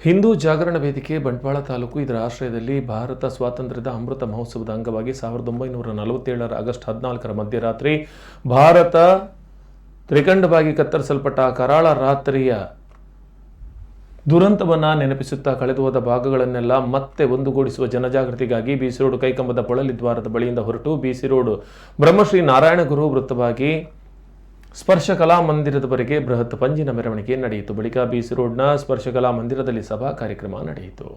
ಹಿಂದೂ ಜಾಗರಣ ವೇದಿಕೆ, ಬಂಟ್ವಾಳ ತಾಲೂಕು ಇದರ ಆಶ್ರಯದಲ್ಲಿ ಭಾರತ ಸ್ವಾತಂತ್ರ್ಯದ ಅಮೃತ ಮಹೋತ್ಸವದ ಅಂಗವಾಗಿ ಸಾವಿರದ ಒಂಬೈನೂರ ನಲವತ್ತೇಳರ ಆಗಸ್ಟ್ ಹದಿನಾಲ್ಕರ ಮಧ್ಯರಾತ್ರಿ ಭಾರತ ತ್ರಿಖಂಡವಾಗಿ ಕತ್ತರಿಸಲ್ಪಟ್ಟ ಕರಾಳ ರಾತ್ರಿಯ ದುರಂತವನ್ನ ನೆನಪಿಸುತ್ತಾ ಕಳೆದು ಹೋದ ಭಾಗಗಳನ್ನೆಲ್ಲ ಮತ್ತೆ ಒಂದುಗೂಡಿಸುವ ಜನಜಾಗೃತಿಗಾಗಿ ಬಿಸಿ ರೋಡ್, ಕೈಕಂಬದ ಪೊಳಲಿ ದ್ವಾರದ ಬಳಿಯಿಂದ ಹೊರಟು ಬಿಸಿ ರೋಡ್ ಬ್ರಹ್ಮಶ್ರೀ ನಾರಾಯಣ ಗುರು ವೃತ್ತವಾಗಿ ಸ್ಪರ್ಶ ಕಲಾ ಮಂದಿರದವರೆಗೆ ಬೃಹತ್ ಪಂಜಿನ ಮೆರವಣಿಗೆ ನಡೆಯಿತು. ಬಳಿಕ ಬಿಸಿ ರೋಡ್ನ ಸ್ಪರ್ಶ ಕಲಾ ಮಂದಿರದಲ್ಲಿ ಸಭಾ ಕಾರ್ಯಕ್ರಮ ನಡೆಯಿತು